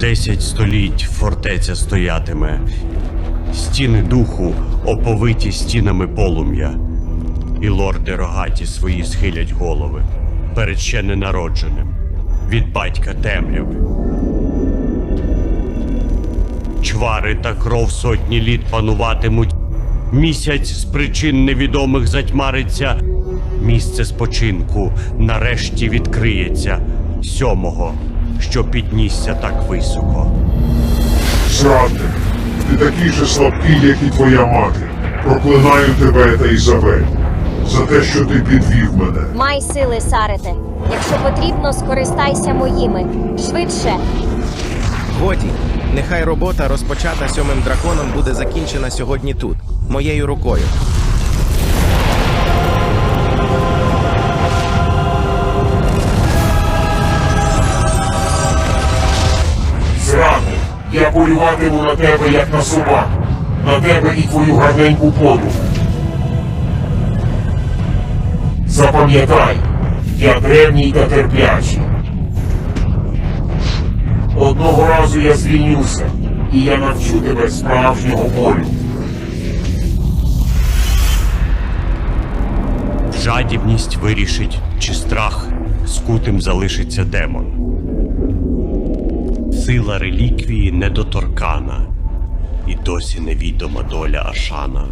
Десять століть фортеця стоятиме, стіни духу оповиті стінами полум'я, і лорди рогаті свої схилять голови перед ще ненародженим від батька темряви. Чвари та кров сотні літ пануватимуть. Місяць з причин невідомих затьмариться. Місце спочинку нарешті відкриється сьомого, що піднісся так високо. Зрадник, ти такий же слабкий, як і твоя мати. Проклинаю тебе та Ізабель за те, що ти підвів мене. Май сили, Сарете. Якщо потрібно, скористайся моїми. Швидше. Годі, нехай робота, розпочата сьомим драконом, буде закінчена сьогодні тут, моєю рукою. Полюватиму на тебе, як на собак. На тебе і твою гарненьку подругу. Запам'ятай, я древній та терплячий. Одного разу я звільнюся, і я навчу тебе справжнього болю. Жадібність вирішить, чи страх скутим залишиться демон. Сила реліквії недоторкана, і досі невідома доля Ашана.